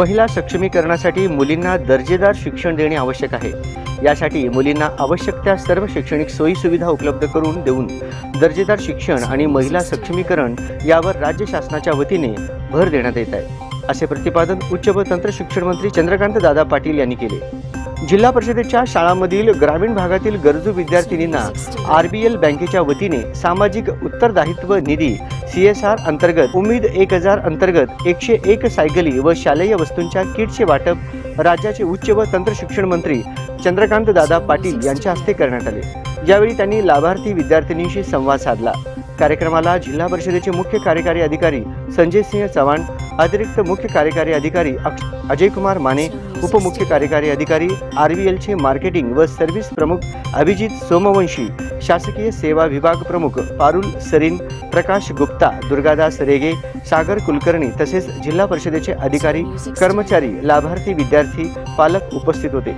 महिला सक्षमीकरणासाठी मुलींना दर्जेदार शिक्षण देणे आवश्यक आहे. यासाठी मुलींना आवश्यक त्या सर्व शैक्षणिक सोयीसुविधा उपलब्ध करून देऊन दर्जेदार शिक्षण आणि महिला सक्षमीकरण यावर राज्य शासनाच्या वतीने भर देण्यात येत आहे. असे प्रतिपादन उच्च व तंत्र शिक्षण मंत्री चंद्रकांत दादा पाटील यांनी केले. जिल्हा परिषदेच्या शाळांमधील ग्रामीण भागातील गरजू विद्यार्थिनींना आर बी एल बँकेच्या वतीने सामाजिक उत्तरदायित्व निधी सी एस आर अंतर्गत उमेद एक हजार अंतर्गत एकशे एक सायकली व शालेय वस्तूंच्या किटचे वाटप राज्याचे उच्च व तंत्र शिक्षण मंत्री चंद्रकांत दादा पाटील यांच्या हस्ते करण्यात आले. यावेळी त्यांनी लाभार्थी विद्यार्थिनींशी संवाद साधला. कार्यक्रमाला जिल्हा परिषदेचे मुख्य कार्यकारी अधिकारी संजय सिंह चव्हाण अतिरिक्त मुख्य कार्यकारी अधिकारी अजय कुमार माने उपमुख्य कार्यकारी अधिकारी आर व्ही एलचे मार्केटिंग व सर्व्हिस प्रमुख अभिजित सोमवंशी शासकीय सेवा विभाग प्रमुख पारुल सरीन प्रकाश गुप्ता दुर्गादास रेगे सागर कुलकर्णी तसेच जिल्हा परिषदेचे अधिकारी कर्मचारी लाभार्थी विद्यार्थी पालक उपस्थित होते.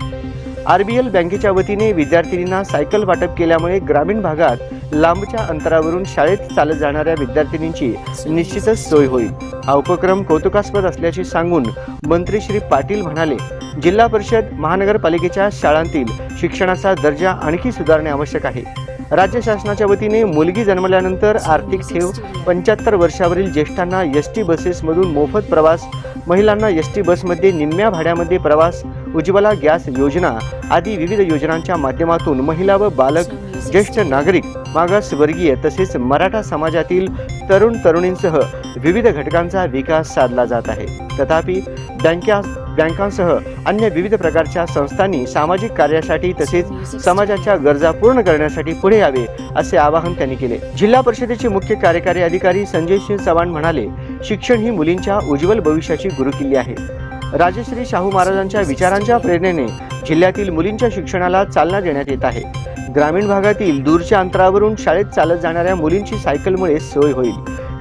आर बी एल बँकेच्या वतीने विद्यार्थिनींना सायकल वाटप केल्यामुळे ग्रामीण भागात लांबच्या अंतरावरून शाळेत चालत जाणाऱ्या विद्यार्थिनींची निश्चितच सोय होईल. हा उपक्रम कौतुकास्पद असल्याचे सांगून मंत्री श्री पाटील म्हणाले जिल्हा परिषद महानगरपालिकेच्या शाळांतील शिक्षणाचा दर्जा आणखी सुधारणे आवश्यक आहे. राज्य शासनाच्या वतीने मुलगी जन्मल्यानंतर आर्थिक ठेव पंच्याहत्तर वर्षावरील ज्येष्ठांना एस टी बसेसमधून मोफत प्रवास महिलांना एस टी बसमध्ये निम्म्या भाड्यामध्ये प्रवास उज्ज्वला गॅस योजना आदी विविध योजनांच्या माध्यमातून महिला व बालक ज्येष्ठ नागरिक मागासवर्गीय तसेच मराठा समाजातील तरुण तरुणींसह विविध घटकांचा विकास साधला जात आहे. तथापि बँका बँकांसह अन्य विविध प्रकारच्या संस्थांनी सामाजिक कार्यासाठी तसेच समाजाच्या गरजा पूर्ण करण्यासाठी पुढे यावे असे आवाहन त्यांनी केले. जिल्हा परिषदेचे मुख्य कार्यकारी अधिकारी संजय सिंह चव्हाण म्हणाले शिक्षण ही मुलींच्या उज्ज्वल भविष्याची गुरुकिल्ली आहे. राजश्री शाहू महाराजांच्या विचारांच्या प्रेरणेने जिल्ह्यातील मुलींच्या शिक्षणाला चालना देण्यात येत आहे. ग्रामीण भागातील दूरच्या अंतरावरून शाळेत चालत जाणाऱ्या मुलींची सायकलमुळे सोय होईल.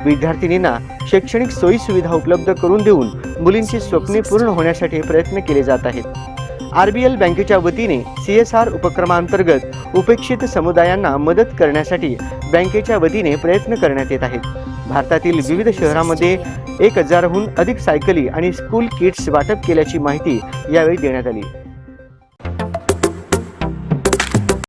विद्यार्थिनींना शैक्षणिक सोयी सुविधा उपलब्ध करून देऊन मुलींची स्वप्ने पूर्ण होण्यासाठी प्रयत्न केले जात आहेत. आर बी एल बँकेच्या वतीने सी एस आर उपक्रमांतर्गत उपेक्षित समुदायांना मदत करण्यासाठी बँकेच्या वतीने प्रयत्न करण्यात येत आहेत. भारतातील विविध शहरामध्ये एक हजारहून अधिक सायकली आणि स्कूल किट्स वाटप केल्याची माहिती यावेळी देण्यात आली.